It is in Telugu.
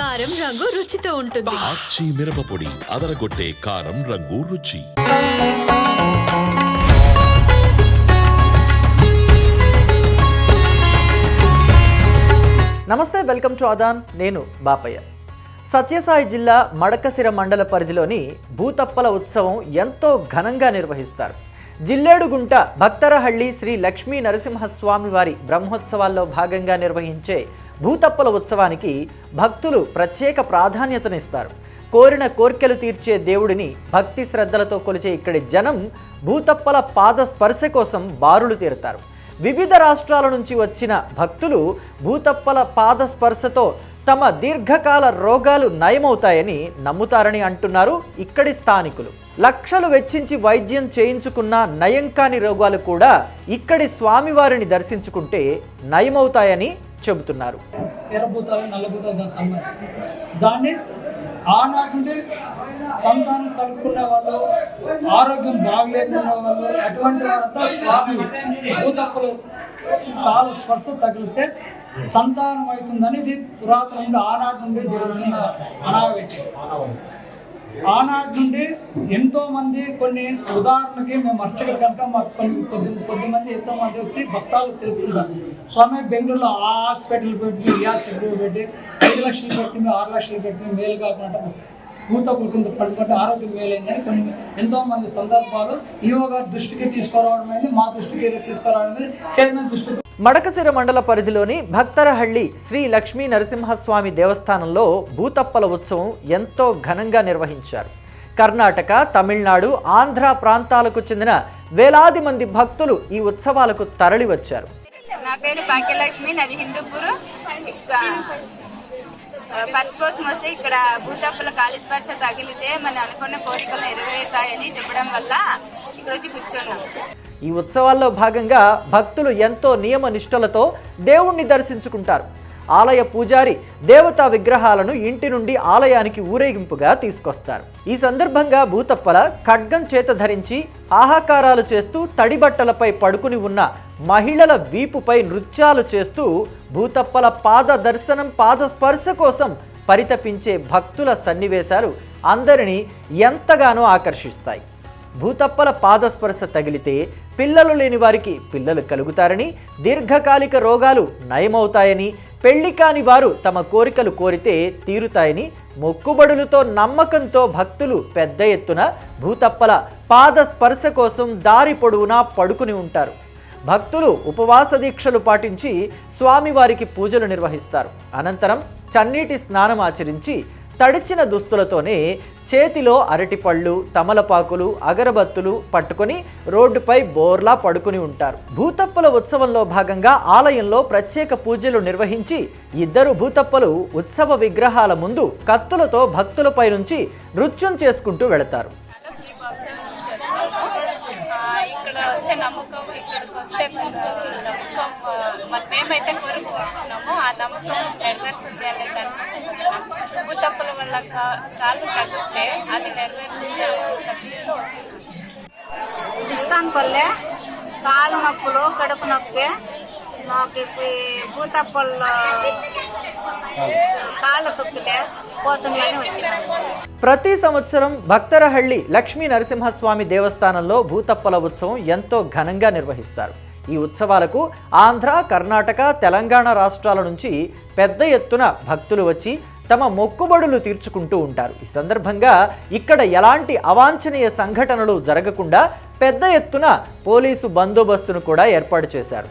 కారం రంగు రుచితో ఉంటుంది. ఆచి మిరపపొడి అదరగొట్టే కారం రంగు రుచి. నమస్తే వెల్కమ్ టు అదాన్ నేను బాపయ్య. సత్యసాయి జిల్లా మడకసిర మండల పరిధిలోని భూతప్పల ఉత్సవం ఎంతో ఘనంగా నిర్వహిస్తారు. జిల్లేడుగుంట భక్తరహಳ್ಳಿ శ్రీ లక్ష్మీ నరసింహస్వామి వారి బ్రహ్మోత్సవాల్లో భాగంగా నిర్వహించే భూతప్పల ఉత్సవానికి భక్తులు ప్రత్యేక ప్రాధాన్యతనిస్తారు. కోరిన కోర్కెలు తీర్చే దేవుడిని భక్తి శ్రద్ధలతో కొలిచే ఇక్కడి జనం భూతప్పల పాద స్పర్శ కోసం బారులు తీరుతారు. వివిధ రాష్ట్రాల నుంచి వచ్చిన భక్తులు భూతప్పల పాద స్పర్శతో తమ దీర్ఘకాల రోగాలు నయమవుతాయని నమ్ముతారని అంటున్నారు ఇక్కడి స్థానికులు. లక్షలు వెచ్చించి వైద్యం చేయించుకున్న నయం కాని రోగాలు కూడా ఇక్కడి స్వామివారిని దర్శించుకుంటే నయమవుతాయని చెబుతున్నారు. దాన్ని ఆనాటి సంతానం కలుపుకున్న వాళ్ళు ఆరోగ్యం బాగలేకున్న వాళ్ళు అటువంటి వారంతా స్వామి భూతప్పులు కాలు స్పర్శ తగిలితే సంతానం అవుతుందని ఇది పురాతన నుండి ఆనాటి నుండి జరుగుతున్న అనావేశం ఆనాటి నుండి ఎంతో మంది కొన్ని ఉదాహరణకి మేము అర్చకులు కనుక మాకు కొన్ని కొద్ది కొద్దిమంది ఎంతో మంది వచ్చి భక్తాలు తెలుపుతుంటారు స్వామి బెంగళూరులో ఆ హాస్పిటల్ పెట్టి ఈ హాస్పిటల్ పెట్టి ఐదు లక్షలు పెట్టి ఆరు లక్షలు పెట్టి మేలు కాకుండా భూతకుల కింద పడుకుంటే ఆరోగ్యం మేలైందని కొన్ని ఎంతో మంది సందర్భాలు ఈవో దృష్టికి తీసుకురావడం అయింది మా దృష్టికి తీసుకురావడం అనేది చైర్మన్ దృష్టికి మడకసిర మండల పరిధిలోని భక్తరహళ్ళి శ్రీ లక్ష్మీ నరసింహస్వామి దేవస్థానంలో భూతప్పల ఉత్సవం ఎంతో ఘనంగా నిర్వహించారు. కర్ణాటక తమిళనాడు ఆంధ్ర ప్రాంతాలకు చెందిన వేలాది మంది భక్తులు ఈ ఉత్సవాలకు తరలివచ్చారు. నా పేరు భాగ్యలక్ష్మి నాది హిందూపూర్. పర్స్ కోసం వస్తే ఇక్కడ భూతప్పల కాలి స్పర్శ తగిలితే మన అనుకున్న కోరికలు నెరవేరుతాయని చెప్పడం వల్ల ఇక్కడ వచ్చి కూర్చున్నాం. ఈ ఉత్సవాల్లో భాగంగా భక్తులు ఎంతో నియమ నిష్ఠలతో దేవుణ్ణి దర్శించుకుంటారు. ఆలయ పూజారి దేవతా విగ్రహాలను ఇంటి నుండి ఆలయానికి ఊరేగింపుగా తీసుకొస్తారు. ఈ సందర్భంగా భూతప్పల ఖడ్గం చేత ధరించి ఆహాకారాలు చేస్తూ తడిబట్టలపై పడుకుని ఉన్న మహిళల వీపుపై నృత్యాలు చేస్తూ భూతప్పల పాద దర్శనం పాద స్పర్శ కోసం పరితపించే భక్తుల సన్నివేశాలు అందరినీ ఎంతగానో ఆకర్షిస్తాయి. భూతప్పల పాదస్పర్శ తగిలితే పిల్లలు లేని వారికి పిల్లలు కలుగుతారని దీర్ఘకాలిక రోగాలు నయమవుతాయని పెళ్ళి కాని వారు తమ కోరికలు కోరితే తీరుతాయని మొక్కుబడులతో నమ్మకంతో భక్తులు పెద్ద ఎత్తున భూతప్పల పాద స్పర్శ కోసం దారి పొడవునా పడుకుని ఉంటారు. భక్తులు ఉపవాస దీక్షలు పాటించి స్వామివారికి పూజలు నిర్వహిస్తారు. అనంతరం చన్నీటి స్నానం ఆచరించి తడిచిన దుస్తులతోనే చేతిలో అరటిపళ్ళు తమలపాకులు అగరబత్తులు పట్టుకొని రోడ్డుపై బోర్లా పడుకుని ఉంటారు భూతప్పల ఉత్సవంలో భాగంగా ఆలయంలో ప్రత్యేక పూజలు నిర్వహించి ఇద్దరు భూతప్పలు ఉత్సవ విగ్రహాల ముందు కత్తులతో భక్తులపై నుంచి నృత్యం చేసుకుంటూ వెళతారు మేమైతే కోరుకుంటున్నాము ఆ నమ్మకం నెరవేరుతుంది అనే కా- కాళ్ళు తగ్గితే అది వచ్చినాము. ఇస్తాన్ పల్లె కాలు నొప్పులు కడుపు నొప్పి. మాకు భూతప్పల్లో కాళ్ళు తొక్కితే పోతుందని వచ్చినాము ప్రతి సంవత్సరం భక్తరహಳ್ಳಿ లక్ష్మీ నరసింహస్వామి దేవస్థానంలో భూతప్పల ఉత్సవం ఎంతో ఘనంగా నిర్వహిస్తారు. ఈ ఉత్సవాలకు ఆంధ్ర కర్ణాటక తెలంగాణ రాష్ట్రాల నుంచి పెద్ద ఎత్తున భక్తులు వచ్చి తమ మొక్కుబడులు తీర్చుకుంటూ ఉంటారు. ఈ సందర్భంగా ఇక్కడ ఎలాంటి అవాంఛనీయ సంఘటనలు జరగకుండా పెద్ద ఎత్తున పోలీసు బందోబస్తును కూడా ఏర్పాటు చేశారు.